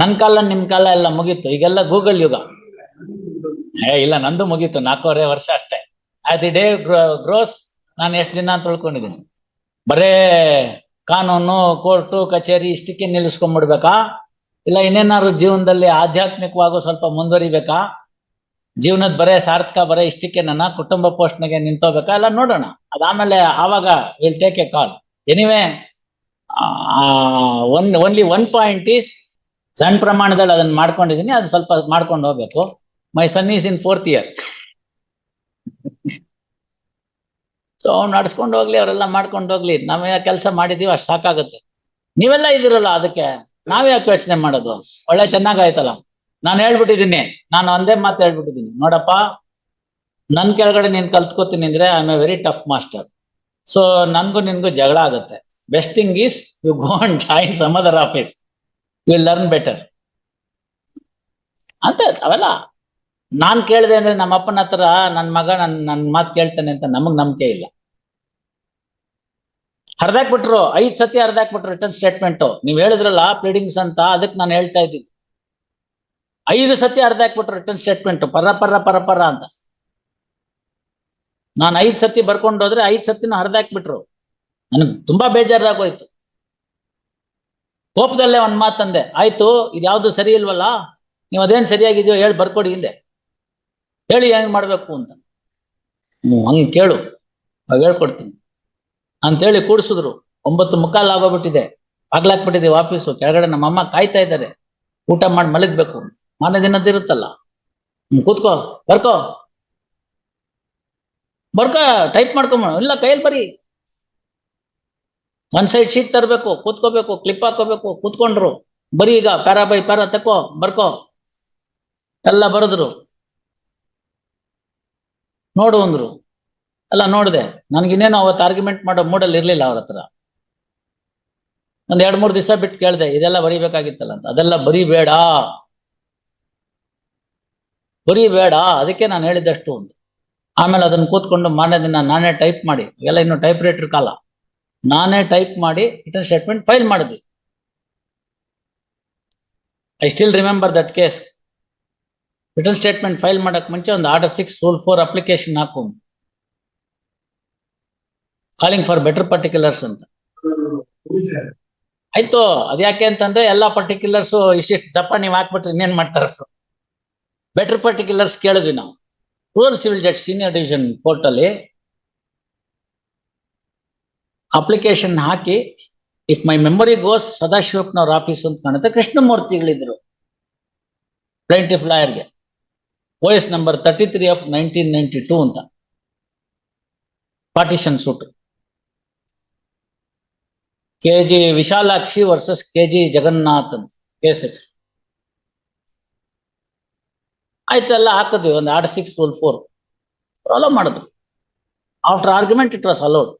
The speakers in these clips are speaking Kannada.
ನನ್ ಕಾಲ ನಿಮ್ ಕಾಲ ಎಲ್ಲ ಮುಗೀತು. ಈಗೆಲ್ಲ ಗೂಗಲ್ ಯುಗ. ಏ, ಇಲ್ಲ, ನಂದು ಮುಗೀತು. ನಾಲ್ಕೂವರೆ ವರ್ಷ ಅಷ್ಟೇ. ಆಯ್ತು ಡೇ ಗ್ರೋಸ್ ನಾನು ಎಷ್ಟು ದಿನ ಅಂತ ಉಳ್ಕೊಂಡಿದ್ದೀನಿ. ಬರೇ ಕಾನೂನು, ಕೋರ್ಟು, ಕಚೇರಿ ಇಷ್ಟಕ್ಕೆ ನಿಲ್ಲಿಸ್ಕೊಂಡ್ಬಿಡ್ಬೇಕಾ ಇಲ್ಲ, ಇನ್ನೇನಾದ್ರು ಜೀವನದಲ್ಲಿ ಆಧ್ಯಾತ್ಮಿಕವಾಗೂ ಸ್ವಲ್ಪ ಮುಂದುವರಿಬೇಕಾ? ಜೀವನದ ಬರೇ ಸಾರ್ಥಕ, ಬರೇ ಇಷ್ಟಕ್ಕೆ ನನ್ನ ಕುಟುಂಬ ಪೋಷಣೆಗೆ ನಿಂತೋಬೇಕಾ ಎಲ್ಲ ನೋಡೋಣ. ಅದಾದ್ಮೇಲೆ ಆವಾಗ will take a call anyway one only one point is ಸಣ್ಣ ಪ್ರಮಾಣದಲ್ಲಿ ಅದನ್ನ ಮಾಡ್ಕೊಂಡಿದೀನಿ ಅದನ್ನ ಸ್ವಲ್ಪ ಮಾಡ್ಕೊಂಡು ಹೋಗ್ಬೇಕು. My son is in fourth year so ಅವ್ನು ನಡ್ಸ್ಕೊಂಡು ಹೋಗ್ಲಿ, ಅವರೆಲ್ಲ ಮಾಡ್ಕೊಂಡು ಹೋಗ್ಲಿ. ನಾವೇ ಕೆಲಸ ಮಾಡಿದೀವಿ ಅಷ್ಟು ಸಾಕಾಗುತ್ತೆ. ನೀವೆಲ್ಲ ಇದಿರಲ್ಲ ಅದಕ್ಕೆ. ನಾವೇ ಯಾಕೆ ಯೋಚನೆ ಮಾಡೋದು? ಒಳ್ಳೆ ಚೆನ್ನಾಗಾಯ್ತಲ್ಲ. ನಾನು ಹೇಳ್ಬಿಟ್ಟಿದ್ದೀನಿ ನಾನು ಒಂದೇ ಮಾತು ಹೇಳ್ಬಿಟ್ಟಿದ್ದೀನಿ ನೋಡಪ್ಪ, ನನ್ ಕೆಳಗಡೆ ನೀನ್ ಕಲ್ತ್ಕೋತೀನಿ ಅಂದ್ರೆ I am a very tough master so ನನ್ಗೂ ನಿನ್ಗೂ ಜಗಳ ಆಗುತ್ತೆ. Best thing is you go and join some other office you learn better ಅಂತ ಅವೆಲ್ಲ ನಾನ್ ಕೇಳಿದೆ ಅಂದ್ರೆ ನಮ್ಮ ಅಪ್ಪನ ಹತ್ರ ನನ್ನ ಮಗ ನನ್ ನನ್ ಮಾತು ಕೇಳ್ತಾನೆ ಅಂತ ನಮಗ್ ನಂಬಿಕೆ ಇಲ್ಲ. ಹರ್ದಾಕ್ಬಿಟ್ರು, ಐದ್ ಸತಿ ಹರ್ದಾಕ್ಬಿಟ್ರು ರಿಟರ್ನ್ ಸ್ಟೇಟ್ಮೆಂಟ್ ನೀವ್ ಹೇಳಿದ್ರಲ್ಲ ಪ್ಲೀಡಿಂಗ್ಸ್ ಅಂತ ಅದಕ್ಕೆ ನಾನು ಹೇಳ್ತಾ ಇದ್ದೀನಿ. ಐದು ಸತಿ ಹರ್ದಾಕ್ಬಿಟ್ರು ರಿಟರ್ನ್ ಸ್ಟೇಟ್ಮೆಂಟ್ ಪರ ಪರ ಪರ ಪರ ಅಂತ. ನಾನು ಐದ್ ಸತಿ ಬರ್ಕೊಂಡು ಹೋದ್ರೆ ಐದ್ ಸತಿನೂ ಹರ್ದಾಕ್ಬಿಟ್ರು. ನನಗ್ ತುಂಬಾ ಬೇಜಾರಾಗೋಯ್ತು. ಕೋಪದಲ್ಲೇ ಒಂದ್ ಮಾತಂದೆ ಆಯ್ತು ಇದ್ಯಾವ್ದು ಸರಿ ಇಲ್ವಲ್ಲ? ನೀವು ಅದೇನ್ ಸರಿಯಾಗಿದೆಯೋ ಹೇಳಿ ಬರ್ಕೊಡಿ ಹಿಂದೆ. ಹೇಳಿ ಹೆಂಗ್ ಮಾಡ್ಬೇಕು ಅಂತ. ಹಂಗ್ ಕೇಳು ಅವಾಗ ಹೇಳ್ಕೊಡ್ತೀನಿ. ಅಂತೇಳಿ ಕೂಡಿಸಿದ್ರು. ಒಂಬತ್ತು ಮುಕ್ಕಾಲು ಆಗೋಗ್ಬಿಟ್ಟಿದೆ. ಆಗ್ಲಾಕ್ಬಿಟ್ಟಿದೆ ಆಫೀಸು ಕೆಳಗಡೆ ನಮ್ಮ ಅಮ್ಮ ಕಾಯ್ತಾ ಇದ್ದಾರೆ. ಊಟ ಮಾಡಿ ಮಲಗ್ಬೇಕು ಮಾನ ದಿನದಿರುತ್ತಲ್ಲ ಹ್ಮ್, ಕೂತ್ಕೋ, ಬರ್ಕೋ. ಬರ್ಕೋ, ಟೈಪ್ ಮಾಡ್ಕೊಂಬ, ಇಲ್ಲ ಕೈಯಲ್ಲಿ ಬರಿ. ಒಂದ್ ಸೈಡ್ ಶೀಟ್ ತರಬೇಕು, ಕೂತ್ಕೋಬೇಕು ಕ್ಲಿಪ್ ಹಾಕೋಬೇಕು, ಕೂತ್ಕೊಂಡ್ರು. ಬರೀ ಈಗ ಪ್ಯಾರಾ ಬೈ ಪ್ಯಾರಾ ತಕೋ ಬರ್ಕೋ. ಎಲ್ಲ ಬರೆದ್ರು. ನೋಡು ಅಂದ್ರು. ಎಲ್ಲ ನೋಡಿದೆ. ನನ್ಗಿನ್ನೇನು ಅವತ್ತು ಆರ್ಗ್ಯುಮೆಂಟ್ ಮಾಡೋ ಮೂಡಲ್ಲಿ ಇರ್ಲಿಲ್ಲ ಅವ್ರ ಹತ್ರ. ಒಂದ್ ಎರಡ್ ಮೂರ್ ದಿವಸ ಬಿಟ್ಟು ಕೇಳ್ದೆ, ಇದೆಲ್ಲ ಬರಿಬೇಕಾಗಿತ್ತಲ್ಲ ಅಂತ. ಅದೆಲ್ಲ ಬರಿಬೇಡ. ಬರಿಬೇಡ. ಅದಕ್ಕೆ ನಾನು ಹೇಳಿದಷ್ಟು ಅಂತ. ಆಮೇಲೆ ಅದನ್ನ ಕೂತ್ಕೊಂಡು ಮಾರನೇ ದಿನ ನಾನೇ ಟೈಪ್ ಮಾಡಿ. ಎಲ್ಲ ಇನ್ನು ಟೈಪ್ ರೈಟರ್ ಕಾಲ. ನಾನೇ ಟೈಪ್ ಮಾಡಿ ರಿಟರ್ನ್ ಸ್ಟೇಟ್ಮೆಂಟ್ ಫೈಲ್ ಮಾಡಿದ್ವಿ. I still remember that case return statement file ಮಾಡಕ್ ಮುಂಚೆ ಒಂದು order six rule four application ಹಾಕು ಕಾಲಿಂಗ್ ಫಾರ್ ಬೆಟರ್ ಪರ್ಟಿಕ್ಯುಲರ್ಸ್ ಅಂತ. ಆಯ್ತು ಅದ್ಯಾಕೆ ಅಂತಂದ್ರೆ ಎಲ್ಲಾ ಪರ್ಟಿಕ್ಯುಲರ್ಸ್ ಇಷ್ಟಿಷ್ಟು ದಪ್ಪ ನೀವು ಹಾಕ್ಬಿಟ್ರೆ ಇನ್ನೇನ್ ಮಾಡ್ತಾರ? ಬೆಟರ್ ಪರ್ಟಿಕ್ಯುಲರ್ಸ್ ಕೇಳಿದ್ವಿ ನಾವು. Rural civil judge senior division court ಅಲ್ಲಿ ಅಪ್ಲಿಕೇಶನ್ ಹಾಕಿ ಇಫ್ ಮೈ ಮೆಮೊರಿ ಗೋಸ್ ಸದಾಶಿವಪ್ಪನವ್ರ ಆಫೀಸ್ ಅಂತ ಕಾಣುತ್ತೆ, ಕೃಷ್ಣಮೂರ್ತಿಗಳಿದ್ರು. Plaintiff ಲಾಯರ್ಗೆ O S number thirty three of nineteen ninety two ಅಂತ. Partition suit K G Vishalakshi versus K G Jagannath ಅಂತ ಕೇಸ್ ಹೆಸರು ಆಯ್ತೆಲ್ಲ ಹಾಕಿದ್ವಿ. ಒಂದು art six twelve four follow ಮಾಡಿದ್ರು. After argument it was allowed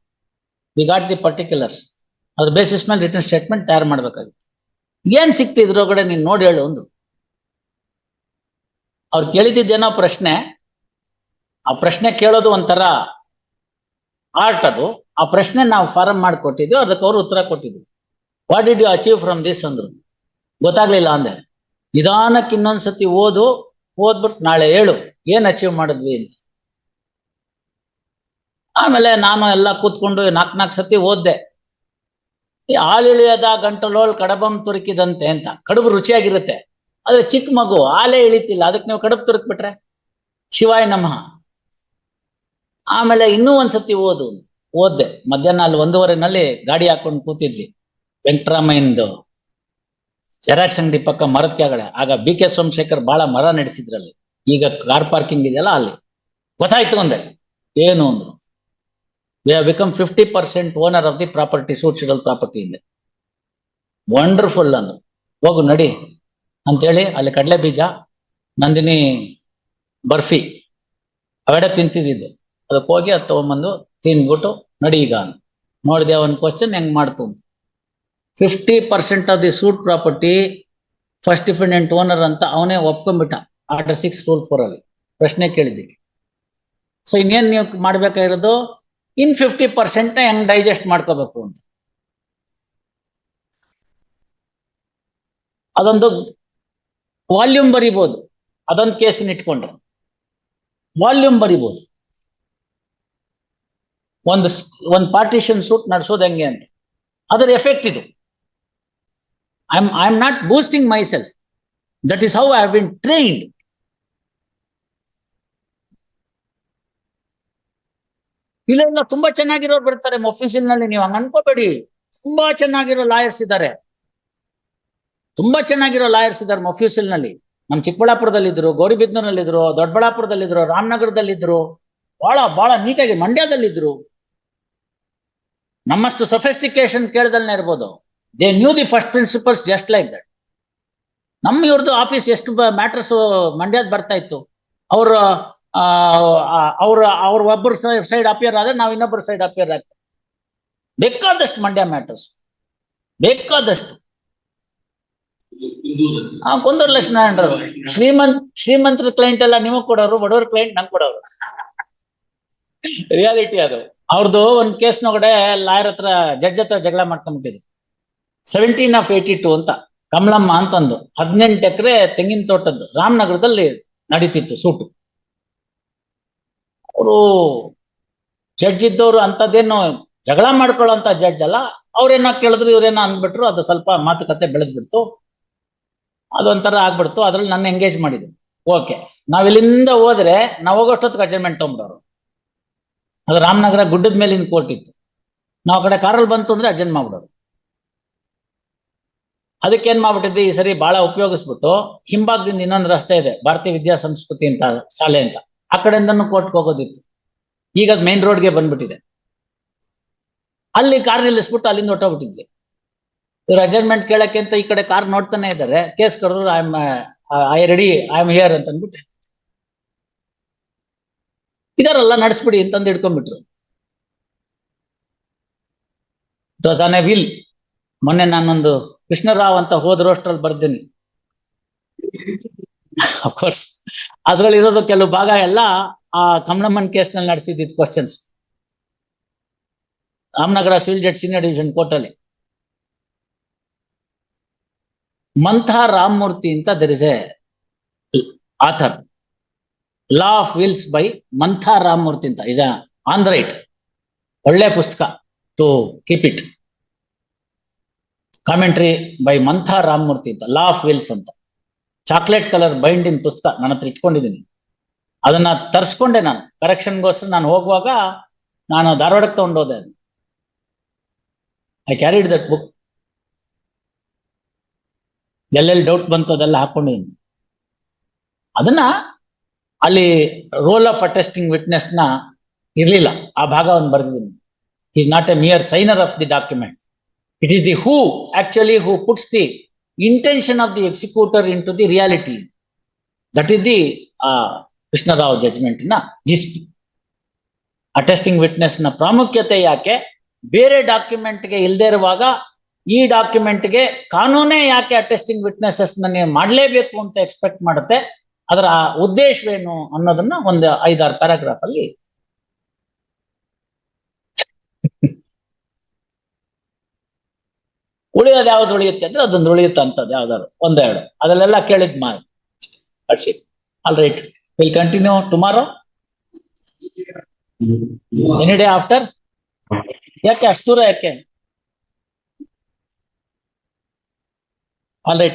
we got the particulars ಅದ್ರ ಬೇಸಿಸ್ ಮೇಲೆ ರಿಟರ್ನ್ ಸ್ಟೇಟ್ಮೆಂಟ್ ತಯಾರು ಮಾಡ್ಬೇಕಾಗಿತ್ತು. ಏನ್ ಸಿಕ್ತು ಇದ್ರೊಳಗಡೆ ನೀನ್ ನೋಡಿ ಹೇಳು ಒಂದು. ಅವ್ರು ಕೇಳಿದ್ದೇನೋ ಪ್ರಶ್ನೆ, ಆ ಪ್ರಶ್ನೆ ಕೇಳೋದು ಒಂಥರ ಆರ್ಟ್ ಅದು. ಆ ಪ್ರಶ್ನೆ ನಾವು ಫಾರಂ ಮಾಡಿಕೊಟ್ಟಿದ್ವಿ, ಅದಕ್ಕೆ ಅವರು ಉತ್ತರ ಕೊಟ್ಟಿದ್ರು. What did you achieve from this ಅಂದ್ರು. ಗೊತ್ತಾಗ್ಲಿಲ್ಲ ಅಂದೆ. ನಿಧಾನಕ್ಕೆ ಇನ್ನೊಂದ್ಸತಿ ಓದು ಓದ್ಬಿಟ್ಟು ನಾಳೆ ಹೇಳು, ಏನ್ ಅಚೀವ್ ಮಾಡಿದ್ವಿ ಅಂತ. ಆಮೇಲೆ ನಾನು ಎಲ್ಲ ಕೂತ್ಕೊಂಡು ನಾಲ್ಕು ನಾಲ್ಕು ಸತಿ ಓದ್ದೆ. ಹಾಲಿಳಿಯದ ಗಂಟಲೋಳ್ ಕಡಬಂ ತುರುಕಿದಂತೆ ಅಂತ. ಕಡುಬು ರುಚಿಯಾಗಿರುತ್ತೆ. ಆದ್ರೆ ಚಿಕ್ಕ ಮಗು ಹಾಲೇ ಇಳಿತಿಲ್ಲ. ಅದಕ್ಕೆ ನೀವು ಕಡುಬು ತುರುಕ್ಬಿಟ್ರೆ? ಶಿವಾಯ ನಮಃ. ಆಮೇಲೆ ಇನ್ನೂ ಒಂದ್ಸತಿ ಓದು. ಓದ್ದೆ. ಮಧ್ಯಾಹ್ನ ಅಲ್ಲಿ ಒಂದೂವರೆನಲ್ಲಿ ಗಾಡಿ ಹಾಕೊಂಡು ಕೂತಿದ್ವಿ. ವೆಂಕಟರಾಮಯ್ಯಂದು. ಜೆರಾಕ್ಸ್ ಅಂಗಡಿ ಪಕ್ಕ ಮರದ ಕೆಳಗಡೆ. ಆಗ ಬಿ ಕೆ ಸೋಮಶೇಖರ್ ಬಹಳ ಮರ ನಡೆಸಿದ್ರಲ್ಲಿ. ಈಗ ಕಾರ್ ಪಾರ್ಕಿಂಗ್ ಇದೆಯಲ್ಲ ಅಲ್ಲಿ. ಗೊತ್ತಾಯ್ತು ಅಂದೆ. ಏನು ಅಂದ್ರು. We have become fifty percent owner of the property suit property ಇಂದೆ ವಂಡರ್ಫುಲ್ ಅಂದ್ರು ಹೋಗು, ನಡಿ ಅಂತೇಳಿ ಅಲ್ಲಿ ಕಡಲೆ ಬೀಜ ನಂದಿನಿ ಬರ್ಫಿ ಅವೆಡೆ ತಿಂತಿದ್ದು ಅದಕ್ಕೆ ಹೋಗಿ ಅದು ತಗೊಂಬಂದು ತಿಂದ್ಬಿಟ್ಟು ನಡಿ ಈಗ ಅಂತ. ನೋಡಿದೆ ಒಂದು ಕ್ವಶನ್ ಹೆಂಗ್ ಮಾಡ್ತು ಅಂತ. Fifty percent of the suit property first defendant owner ಅಂತ ಅವನೇ ಒಪ್ಕೊಂಡ್ಬಿಟ್ಟ. ಆರ್ಡರ್ ಸಿಕ್ಸ್ ರೂಲ್ ಫೋರ್ ಅಲ್ಲಿ. ಪ್ರಶ್ನೆ ಕೇಳಿದ್ದಕ್ಕೆ. ಸೊ ಇನ್ನೇನು ನೀವು ಮಾಡ್ಬೇಕಾಗಿರೋದು? ಇನ್ ಫಿಫ್ಟಿ ಪರ್ಸೆಂಟ್ ಹೆಂಗ್ ಡೈಜೆಸ್ಟ್ ಮಾಡ್ಕೋಬೇಕು ಅಂತ. ಅದೊಂದು ವಾಲ್ಯೂಮ್ ಬರಿಬೋದು. ಅದೊಂದು ಕೇಸಿನ ಇಟ್ಕೊಂಡ್ರೆ. ವಾಲ್ಯೂಮ್ ಬರಿಬೋದು. ಒಂದು ಒಂದು ಪಾರ್ಟಿಷನ್ ಸೂಟ್ ನಡೆಸೋದು ಹೆಂಗೆ ಅಂತ. ಅದರ ಎಫೆಕ್ಟ್ ಇದು. I I am not boosting myself that is how I have been trained. ಇಲ್ಲ ಇಲ್ಲ, ತುಂಬಾ ಚೆನ್ನಾಗಿರೋರು ಬರ್ತಾರೆ. ಮೊಫಿಸಿಲ್ನಲ್ಲಿ ನೀವು ಹಂಗ ಅನ್ಕೋಬೇಡಿ. ತುಂಬಾ ಚೆನ್ನಾಗಿರೋ ಲಾಯರ್ಸ್ ಇದ್ದಾರೆ. ತುಂಬಾ ಚೆನ್ನಾಗಿರೋ ಲಾಯರ್ಸ್ ಇದ್ದಾರೆ ಮೊಫ್ಯೂಸಿಲ್ನಲ್ಲಿ ನಮ್ ಚಿಕ್ಕಬಳ್ಳಾಪುರದಲ್ಲಿದ್ರು, ಗೌರಿಬಿದನೂರಲ್ಲಿದ್ರು, ದೊಡ್ಡಬಳ್ಳಾಪುರದಲ್ಲಿದ್ರು, ರಾಮನಗರದಲ್ಲಿದ್ರು. ಬಹಳ ಬಹಳ ನೀಟಾಗಿ ಮಂಡ್ಯದಲ್ಲಿದ್ರು. ನಮ್ಮಷ್ಟು ಸೊಫೆಸ್ಟಿಕೇಶನ್ ಕೇಳ್ದಲ್ನೇ ಇರ್ಬೋದು. They knew the first principles just like that. ನಮ್ಮ ಇವ್ರದ್ದು ಆಫೀಸ್ ಎಷ್ಟು ಮ್ಯಾಟ್ರಸ್ ಮಂಡ್ಯದ ಬರ್ತಾ ಇತ್ತು. ಅವ್ರ ಅವ್ರ ಅವ್ರ ಒಬ್ಬರು ಸೈಡ್ ಅಪಿಯರ್ ಆದ್ರೆ ನಾವು ಇನ್ನೊಬ್ಬರ ಸೈಡ್ ಅಪಿಯರ್ ಆಗ್ತೇವೆ. ಬೇಕಾದಷ್ಟು ಮಂಡ್ಯ ಮ್ಯಾಟರ್ಸ್ ಬೇಕಾದಷ್ಟು. ಕೊಂದೂರು ಲಕ್ಷ್ಮೀನಾರಾಯಣ ಶ್ರೀಮಂತ್, ಶ್ರೀಮಂತರ ಕ್ಲೈಂಟ್ ಎಲ್ಲ ನಿಮಗ್ ಕೊಡೋರು, ಬಡವರ ಕ್ಲೈಂಟ್ ನಂಗೆ ಕೊಡೋರು. ರಿಯಾಲಿಟಿ ಅದು. ಅವ್ರದ್ದು ಒಂದ್ ಕೇಸ್ ನೊಳಗಡೆ ಲಾಯರ್ ಹತ್ರ ಜಡ್ಜ್ ಹತ್ರ ಜಗಳ ಮಾಡ್ಕೊಂಡ್ಬಿಟ್ಟಿದ್ರು. ಸೆವೆಂಟೀನ್ ಆಫ್ ಏಯ್ಟಿ ಟು ಅಂತ, ಕಮಲಮ್ಮ ಅಂತಂದು. ಹದಿನೆಂಟು ಎಕರೆ ತೆಂಗಿನ ತೋಟದ್ದು. ರಾಮನಗರದಲ್ಲಿ ನಡೀತಿತ್ತು ಸೂಟು. ಅವರು ಜಡ್ಜ್ ಇದ್ದವರು ಅಂತದೇನು ಜಗಳ ಮಾಡ್ಕೊಳ್ಳೋಂತ ಜಡ್ಜ್ ಅಲ್ಲ. ಅವ್ರೇನೋ ಕೇಳಿದ್ರು, ಇವ್ರೇನ ಅಂದ್ಬಿಟ್ರು, ಅದು ಸ್ವಲ್ಪ ಮಾತುಕತೆ ಬೆಳೆದ್ಬಿಡ್ತು. ಅದೊಂಥರ ಆಗ್ಬಿಡ್ತು. ಅದ್ರಲ್ಲಿ ನನ್ನ ಎಂಗೇಜ್ ಮಾಡಿದ್ರು ಓಕೆ ನಾವ್ ಇಲ್ಲಿಂದ ಹೋದ್ರೆ, ನಾವು ಹೋಗೋಷ್ಟೊತ್ತಿಗೆ ಅಡ್ಜಸ್ಟ್ಮೆಂಟ್ ತಗೊಂಡ್ಬಿಡೋರು. ಅದು ರಾಮನಗರ ಗುಡ್ಡದ ಮೇಲಿನ ಕೋರ್ಟ್ ಇತ್ತು. ನಾವು ಕಡೆ ಕಾರಲ್ಲಿ ಬಂತು ಅಂದ್ರೆ ಅಡ್ಜೆಂಟ್ ಮಾಡ್ಬಿಡೋರು. ಅದಕ್ಕೆ ಏನ್ ಮಾಡ್ಬಿಟ್ಟಿದ್ವಿ? ಈ ಸರಿ ಬಹಳ ಉಪಯೋಗಿಸ್ಬಿಟ್ಟು, ಹಿಂಭಾಗದಿಂದ ಇನ್ನೊಂದು ರಸ್ತೆ ಇದೆ, ಭಾರತೀಯ ವಿದ್ಯಾ ಸಂಸ್ಕೃತಿ ಅಂತ, ಶಾಲೆ ಅಂತ. ಆ ಕಡೆಯಿಂದನೂ ಕೋರ್ಟ್ಗೆ ಹೋಗೋದಿತ್ತು. ಈಗ ಅದು ಮೇನ್ ರೋಡ್ಗೆ ಬಂದ್ಬಿಟ್ಟಿದೆ. ಅಲ್ಲಿ ಕಾರ್ ನಿಲ್ಲಿಸ್ಬಿಟ್ಟು ಅಲ್ಲಿಂದ ಹೊಟ್ಟೋಗ್ಬಿಟ್ಟಿದ್ವಿ ಇವ್ರು ಅಜರ್ಮೆಂಟ್ ಕೇಳಕ್ಕೆ ಅಂತ ಈ ಕಡೆ ಕಾರ್ ನೋಡ್ತಾನೆ ಇದ್ದಾರೆ ಕೇಸ್ ಕರೆದ್ರು I am I ready I am here ಅಂತ ಅಂದ್ಬಿಟ್ಟು ಇದಾರಲ್ಲ, ನಡೆಸ್ಬಿಡಿ ಅಂತಂದು ಹಿಡ್ಕೊಂಡ್ಬಿಟ್ರು. It was on a will ಮೊನ್ನೆ ನಾನೊಂದು ಕೃಷ್ಣರಾವ್ ಅಂತ ಹೋದ ರೋಸ್ಟ್ರಲ್ಲಿ ಅಫ್ಕೋರ್ಸ್ ಅದ್ರಲ್ಲಿ ಇರೋದು ಕೆಲವು ಭಾಗ ಎಲ್ಲ ಆ ಕಮಲಮ್ಮನ್ ಕೇಸ್ನಲ್ಲಿ ನಡೆಸಿದ್ದ questions Ramanagara civil judge senior division court ಅಲ್ಲಿ. ಮಂಥಾ ರಾಮಮೂರ್ತಿ ಅಂತ there is a author law of wills by Mantha Ramamurthy ಅಂತ. ಇಸ್ ಆನ್ ರೈಟ್ ಒಳ್ಳೆ ಪುಸ್ತಕ to keep it commentary by Mantha Ramamurthy ಅಂತ. ಲಾ ಆಫ್ ವಿಲ್ಸ್ ಅಂತ. ಚಾಕ್ಲೇಟ್ ಕಲರ್ ಬೈಂಡಿನ ಪುಸ್ತಕ ನನ್ನ ಹತ್ರ ಇಟ್ಕೊಂಡಿದ್ದೀನಿ. ಅದನ್ನ ತರ್ಸ್ಕೊಂಡೆ ನಾನು. ಕರೆಕ್ಷನ್ಗೋಸ್ಕರ ನಾನು ಹೋಗುವಾಗ ನಾನು ಧಾರವಾಡಕ್ಕೆ ತಗೊಂಡೋದೆ ಐ ಕ್ಯಾರಿಡ್ ದಟ್ ಬುಕ್ ಎಲ್ಲೆಲ್ಲಿ ಡೌಟ್ ಬಂತು ಅದೆಲ್ಲ ಹಾಕೊಂಡಿದ್ದೀನಿ. ಅದನ್ನ ಅಲ್ಲಿ ರೋಲ್ ಆಫ್ ಅಟೆಸ್ಟಿಂಗ್ ವಿಟ್ನೆಸ್ನ ಇರ್ಲಿಲ್ಲ. ಆ ಭಾಗವನ್ನು ಬರೆದಿದ್ದೀನಿ. Is not a mere signer of the document it is the who actually who puts the intention of the executor into the reality. That is the uh, Krishna Rao ಜಜ್ಮೆಂಟ್ನ gist attesting ವಿಟ್ನೆಸ್ನ ಪ್ರಾಮುಖ್ಯತೆ ಯಾಕೆ? ಬೇರೆ ಡಾಕ್ಯುಮೆಂಟ್ಗೆ ಇಲ್ಲದೆ ಇರುವಾಗ ಈ ಡಾಕ್ಯುಮೆಂಟ್ಗೆ ಕಾನೂನೇ ಯಾಕೆ ಅಟೆಸ್ಟಿಂಗ್ ವಿಟ್ನೆಸಸ್ ನೀವು ಮಾಡಲೇಬೇಕು ಅಂತ ಎಕ್ಸ್ಪೆಕ್ಟ್ ಮಾಡುತ್ತೆ? ಅದರ ಉದ್ದೇಶವೇನು ಅನ್ನೋದನ್ನ ಒಂದು ಐದಾರು ಪ್ಯಾರಾಗ್ರಾಫ್ ಅಲ್ಲಿ ಉಳಿಯೋದು ಯಾವ್ದು ಉಳಿಯುತ್ತೆ ಅಂದ್ರೆ ಅದೊಂದು ಉಳಿಯುತ್ತೆ ಅಂತದ್ದು ಯಾವ್ದಾದ್ರು. ಒಂದೆರಡು. ಅದಲ್ಲೆಲ್ಲ ಕೇಳಿದ್ ಮಾತು it's all right will continue tomorrow any day after ಯಾಕೆ ಅಷ್ಟು ದೂರ ಯಾಕೆ? All right